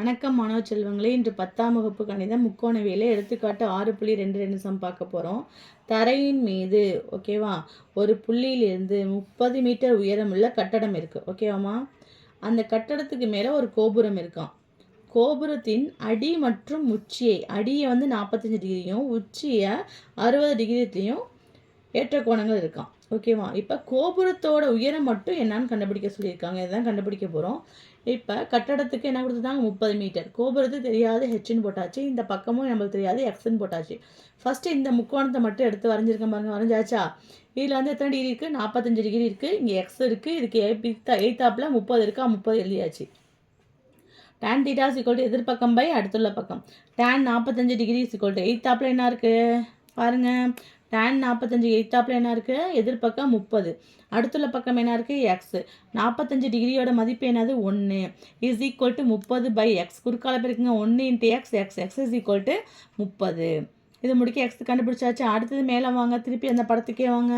வணக்கம் மாணவ செல்வங்களே இன்று பத்தாம் வகுப்பு கணிதம் முக்கோணவியலை எடுத்துக்காட்டு ஆறு புள்ளி ரெண்டு ரெண்டு சம் பார்க்க போகிறோம் தரையின் மீது ஓகேவா ஒரு புள்ளியிலிருந்து முப்பது மீட்டர் உயரமுள்ள கட்டடம் இருக்குது ஓகேவாம்மா அந்த கட்டடத்துக்கு மேலே ஒரு கோபுரம் இருக்கான் கோபுரத்தின் அடி மற்றும் உச்சியை அடியை வந்து நாற்பத்தஞ்சு டிகிரியும் உச்சியை அறுபது டிகிரிலையும் ஏற்ற கோணங்கள் இருக்கான் ஓகேவா இப்போ கோபுரத்தோட உயரம் மட்டும் என்னன்னு கண்டுபிடிக்க சொல்லியிருக்காங்க. இதுதான் கண்டுபிடிக்க போகிறோம் இப்போ கட்டடத்துக்கு என்ன கொடுத்துருந்தாங்க முப்பது மீட்டர். கோபுரத்துக்கு தெரியாது ஹெச்னு போட்டாச்சு. இந்த பக்கமும் நம்மளுக்கு தெரியாது எக்ஸ்ன்னு போட்டாச்சு. ஃபஸ்ட்டு இந்த முக்கோணத்தை மட்டும் எடுத்து வரைஞ்சிருக்கேன் பாருங்க. வரைஞ்சாச்சா? இதில் வந்து எத்தனை டிகிரி இருக்குது நாற்பத்தஞ்சு டிகிரி இருக்குது இங்கே எக்ஸ் இருக்குது இதுக்கு எய்த்தா எய்த்தாப்பில் முப்பது இருக்கா? முப்பது எழுதியாச்சு. டேன் தீட்டா சிக்கோல்ட்டு எதிர்பக்கம் பை அடுத்துள்ள பக்கம். டேன் நாற்பத்தஞ்சு டிகிரி சிக்கோல்ட்டு எய்த்தாப்பில் என்ன இருக்குது பாருங்கள் டேன் நாற்பத்தஞ்சு எய்த்தாப்பில் என்ன இருக்குது எதிர்பக்கம் முப்பது. அடுத்துள்ள பக்கம் என்ன இருக்குது எக்ஸ் நாற்பத்தஞ்சு டிகிரியோட மதிப்பு என்னது? ஒன்று இஸ் ஈக்குவல் டு முப்பது பை எக்ஸ் குறுக்கால பிறகுங்க ஒன்று into x x x is equal to முப்பது. இது முடிக்க எக்ஸ் கண்டுபிடிச்சாச்சு. அடுத்தது மேலே வாங்க. திருப்பி அந்த படத்துக்கே வாங்க.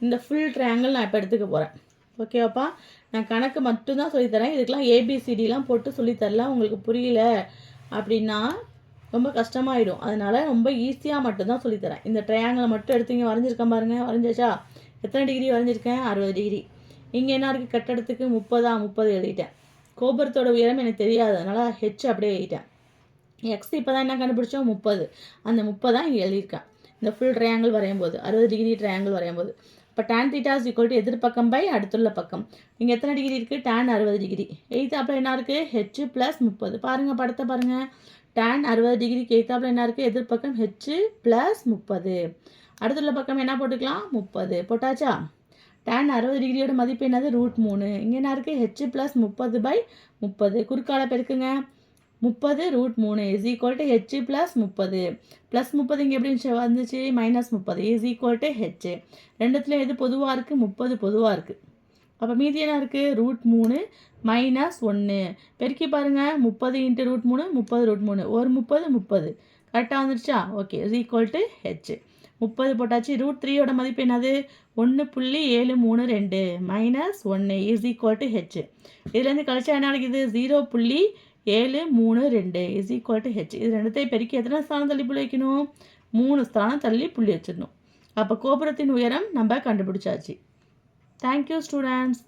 இந்த ஃபுல் ட்ரையாங்கிள் நான் இப்போ எடுத்துக்க போகிறேன் ஓகேவாப்பா நான் கணக்கு மட்டும்தான் சொல்லித்தரேன். இதுக்கெலாம் ஏபிசிடிலாம் போட்டு சொல்லித்தரலாம். உங்களுக்கு புரியல அப்படின்னா ரொம்ப கஷ்டமாயிடும். அதனால் ரொம்ப ஈஸியாக மட்டும்தான் சொல்லித்தரேன். இந்த ட்ரையாங்கிளை மட்டும் எடுத்தீங்க வரைஞ்சிருக்கேன் பாருங்கள் வரைஞ்சாச்சா? எத்தனை டிகிரி வரைஞ்சிருக்கேன்? அறுபது டிகிரி இங்கே என்ன இருக்குது கட்டடத்துக்கு முப்பதா முப்பது எழுதிட்டேன். கோபுரத்தோட உயரம் எனக்கு தெரியாது. அதனால் ஹெச் அப்படியே எழுதிட்டேன். எக்ஸ் இப்போ தான் என்ன கண்டுபிடிச்சோம்? முப்பது. அந்த முப்பது தான் இங்கே எழுதியிருக்கேன். இந்த ஃபுல் ட்ரையாங்கிள் வரையும் போது அறுபது டிகிரி ட்ரையாங்கிள் வரையும் போது இப்போ டேன் தீட்டாஸ் ஈக்குவல் டு எதிர்பக்கம் பை அடுத்துள்ள பக்கம். இங்கே எத்தனை டிகிரி இருக்குது டேன் அறுபது டிகிரி எயித் என்ன இருக்குது ஹெச் ப்ளஸ் முப்பது. பாருங்கள் படத்தை பாருங்கள் டேன் அறுபது டிகிரிக்கு எய்த்தாப்பில் என்ன இருக்குது எதிர்பக்கம் ஹெச் ப்ளஸ் முப்பது. அடுத்துள்ள பக்கம் என்ன போட்டுக்கலாம்? முப்பது. போட்டாச்சா? டேன் அறுபது டிகிரியோட மதிப்பு என்னது? ரூட் மூணு. இங்கே என்ன இருக்குது ஹெச் ப்ளஸ் முப்பது பை முப்பது. குறுக்கால பெருக்குங்க. முப்பது ரூட் மூணு is equal to H plus முப்பது. ப்ளஸ் முப்பது இங்கே எப்படி வந்துச்சு. மைனஸ் முப்பது. இஸ் ஈக்குவல் டு ஹெச் ரெண்டுத்துலேயும் எது பொதுவாக இருக்குது முப்பது பொதுவாக இருக்குது அப்போ மீதி என்ன இருக்குது ரூட் மூணு மைனஸ் ஒன்று பெருக்கி பாருங்கள் முப்பது இன்ட்டு ரூட் மூணு முப்பது ரூட் மூணு. ஒரு முப்பது முப்பது. கரெக்டாக வந்துருச்சா? Okay is equal to h முப்பது போட்டாச்சு. ரூட் த்ரீயோட மதிப்பு என்னது? ஒன்று புள்ளி ஏழு மூணு ரெண்டு. மைனஸ் ஒன்று இஸ் ஈக்குவல் டு ஹெச் இதுலேருந்து கழிச்சா என்ன கிடைக்குது ஜீரோ புள்ளி ஏழு மூணு ரெண்டு இஸ் ஈக்குவல் டு ஹெச் இது ரெண்டுத்தையும் பெருக்கி எத்தனை ஸ்தானம் தள்ளி புள்ளி வைக்கணும்? மூணு ஸ்தானம் தள்ளி புள்ளி வச்சிடணும். அப்போ கோபுரத்தின் உயரம் நம்ம கண்டுபிடிச்சாச்சு. Thank you students